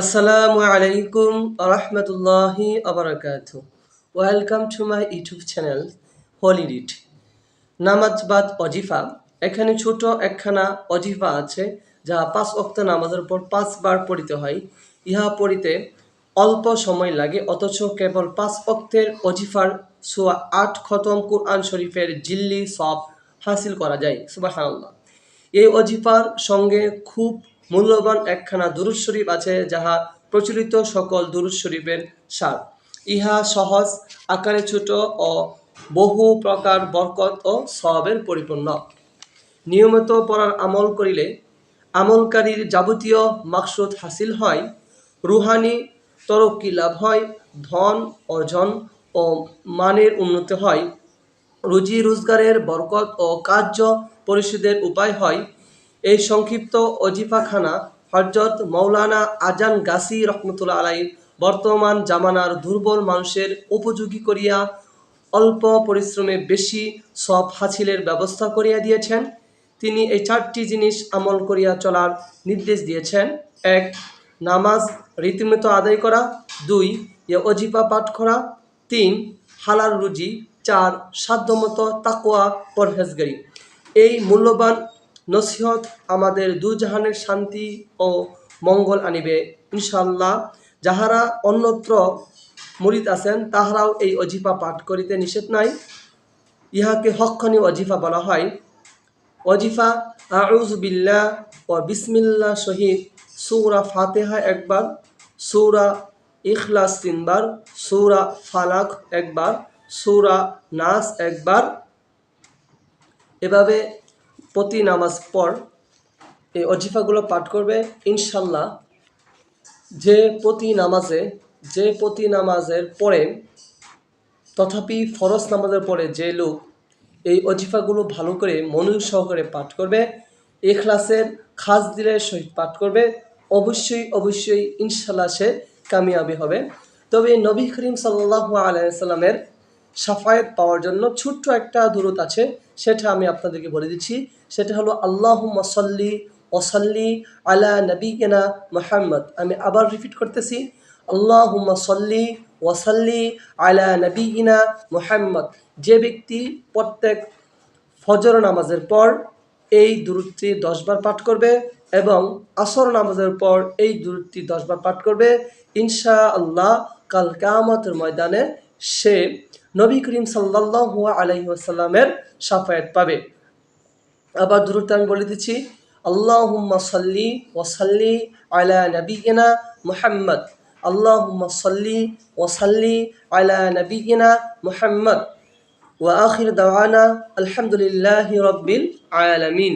আসসালামু আলাইকুম রহমতুল্লাহি আবরাকাত। Welcome to my YouTube channel Holy Read নামাজ বাদ অজিফা। এখানে ছোট একখানা অজিফা আছে, যা পাঁচ অক্ত নামাজের পর পাঁচবার পড়িতে হয়। ইহা পড়িতে অল্প সময় লাগে, অথচ কেবল পাঁচ অক্তের অজিফার সোয়া আট খতম কুরআন শরীফের জিল্লি সব হাসিল করা যায়। সুবাহ এই অজিফার সঙ্গে খুব মূল্যবান একখানা দুরুদ শরীফ আছে যাহা প্রচলিত সকল দুরুদ শরীফের সার। ইহা সহজ, আকারে ছোট ও বহু প্রকার বরকত ও সবের পরিপূর্ণ। নিয়মিত পড়ার আমল করিলে আমলকারীর যাবতীয় মাকসুদ হাসিল হয়, রুহানি তরক্কি লাভ হয়, ধন অর্জন ও মানের উন্নতি হয়। রুজি রোজগারের বরকত ও কার্য পরিশোধের উপায় হয় এই সংক্ষিপ্ত অজিফাখানা হজরত মৌলানা আজান গাছি রহমতুল্লা আলাই বর্তমান জামানার দুর্বল মানুষের উপযোগী করিয়া অল্প পরিশ্রমে বেশি সব হাসিলের ব্যবস্থা করিয়া দিয়েছেন। তিনি এই চারটি জিনিস আমল করিয়া চলার নির্দেশ দিয়েছেন। এক, নামাজ রীতিমতো আদায় করা। দুই, এ অজিফা পাঠ করা। তিন, হালাল রুজি। চার, সাধ্যমতো তাকোয়া পরহেজগারি। এই মূল্যবান নসিহত আমাদের দুজাহানের শান্তি ও মঙ্গল আনিবে ইনশাল্লাহ যাহারা অন্যত্র মুরিদ আছেন, তাহারাও এই অজিফা পাঠ করিতে নিষেধ নাই। ইহাকে হক্ষণী অজিফা বলা হয়। অজিফা আউজ বিল্লাহ ও বিসমিল্লা শহীদ সৌরা ফাতেহা একবার, সৌরা ইখলাস তিনবার, সৌরা ফালাক একবার, সৌরা নাস একবার। এভাবে প্রতি নামাজ পর এই অজিফাগুলো পাঠ করবে, ইনশাল্লাহ। যে প্রতি নামাজে, যে প্রতি নামাজের পরে, তথাপি ফরজ নামাজের পরে যে লোক এই অজিফাগুলো ভালো করে মনোযোগ সহকারে পাঠ করবে, এখলাসের খাস দিলের সহিত পাঠ করবে, অবশ্যই অবশ্যই ইনশাল্লাহ সে কামিয়াবি হবে। তবে নবী করিম সাল্লাহ আলাইসাল্লামের সাফায়েত পাওয়ার জন্য ছোট্ট একটা দূরত আছে, সেটা আমি আপনাদেরকে বলে দিচ্ছি। সেটা হলো আল্লাহ মসল্লি ওসল্লি আলা নবীনা মোহাম্মদ। আমি আবার রিপিট করতেছি আল্লাহ সল্লি ওসল্লি আলা নবীনা মোহাম্মদ। যে ব্যক্তি প্রত্যেক ফজর নামাজের পর এই দূরত্বটি দশবার পাঠ করবে এবং আসর নামাজের পর এই দূরত্বটি দশবার পাঠ করবে ইনশা আল্লাহ কাল কামতের ময়দানে সে নবী করিম সাল্লাহ আলহি আসাল্লামের সাফায়াত পাবে। আবার দূরত্ব আমি বলে দিচ্ছি, আল্লাহুম্মা সাল্লি ওয়াসাল্লি আলা নবীনা মুহাম্মদ। আল্লাহুম্মা সাল্লি ওয়াসাল্লি আলা নবীনা মুহাম্মদ। ওয়া আখির দাওয়ানা আলহামদুলিল্লাহি রাব্বিল আলামিন।